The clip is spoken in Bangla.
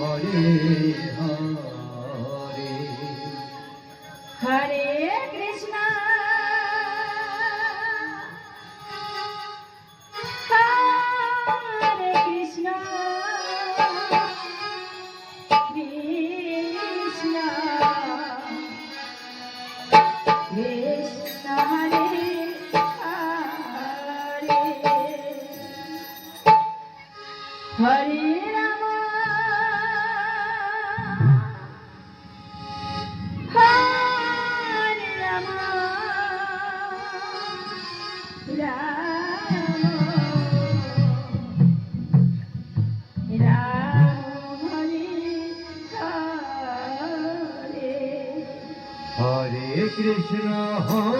হরে হরে। হরে কৃষ্ণ হরে হ্যাঁ?